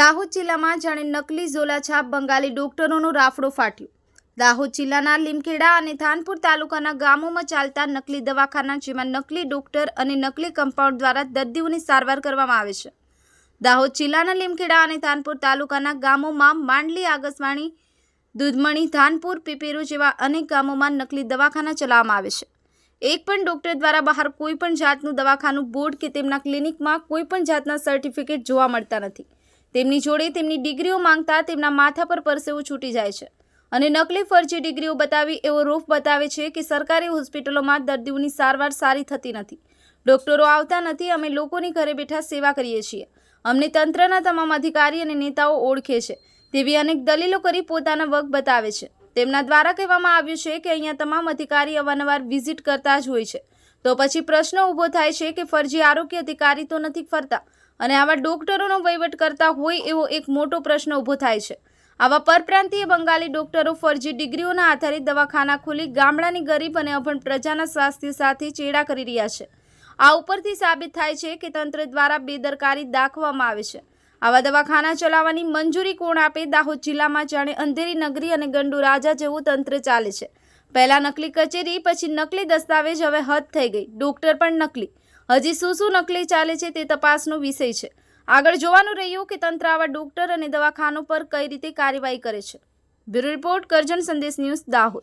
દાહોદ જિલ્લામાં જાણે નકલી ઝોલાછાપ બંગાળી ડોક્ટરોનો રાફડો ફાટ્યો. દાહોદ જિલ્લાના લીમખેડા અને થાનપુર તાલુકાના ગામોમાં ચાલતા નકલી દવાખાના જેમાં નકલી ડોક્ટર અને નકલી કમ્પાઉન્ડ દ્વારા દર્દીઓની સારવાર કરવામાં આવે છે. દાહોદ જિલ્લાના લીમખેડા અને થાનપુર તાલુકાના ગામોમાં માંડલી, આગસવાણી, દૂધમણી ધાનપુર પીપેરો જેવા અનેક ગામોમાં નકલી દવાખાના ચલાવવામાં આવે છે. એક પણ ડોક્ટર દ્વારા બહાર કોઈ પણ જાતનું દવાખાનું, બોર્ડ કે તેમના ક્લિનિકમાં કોઈ પણ જાતના સર્ટિફિકેટ જોવા મળતા નથી. તેમની જોડે તેમની ડિગ્રીઓ માંગતા તેમના માથા પર પરસેવું છૂટી જાય છે. અને નકલી ફરજી ડિગ્રીઓ બતાવી એવો રોફ બતાવે છે કે સરકારી હોસ્પિટલોમાં દર્દીઓની સારવાર સારી થતી નથી. ડોક્ટરો આવતા નથી, અમે લોકોની ઘરે બેઠા સેવા કરીએ છીએ. અમને તંત્રના તમામ અધિકારી અને નેતાઓ ઓળખે છે. તેવી અનેક દલીલો કરી પોતાના વર્ગ બતાવે છે. તેમના દ્વારા કહેવામાં આવ્યું છે કે અહીંયા તમામ અધિકારી અવારનવાર વિઝિટ કરતા જ હોય છે. તો પછી પ્રશ્ન ઊભો થાય છે કે ફરજી આરોગ્ય અધિકારી તો નથી ફરતા અને આવા ડોક્ટરોનો વહીવટ કરતા હોય એવો એક મોટો પ્રશ્ન ઊભો થાય છે. આવા પરપ્રાંતીય બંગાળી ડોક્ટરો ફરજી ડિગ્રીઓના આધારે દવાખાના ખોલી ગામડાની ગરીબ અને અભણ પ્રજાના સ્વાસ્થ્ય સાથે ચેડા કરી રહ્યા છે. આ ઉપરથી સાબિત થાય છે કે તંત્ર દ્વારા બેદરકારી દાખવામાં આવે છે. આવા દવાખાના ચલાવવાની મંજૂરી કોણ આપે દાહોદ જિલ્લામાં જાણે અંધેરી નગરી અને ગંડુ રાજા જેવું તંત્ર ચાલે છે. પહેલાં નકલી કચેરી, પછી નકલી દસ્તાવેજ, હવે હદ થઈ ગઈ. ડોક્ટર પણ નકલી. હજી શું શું નકલી ચાલે છે તે તપાસનો વિષય છે. આગળ જોવાનું રહ્યું કે તંત્ર આવા ડોક્ટર અને દવાખાનો પર કઈ રીતે કાર્યવાહી કરે છે. બ્યુરો રિપોર્ટ કરજણ સંદેશ ન્યૂઝ દાહોદ.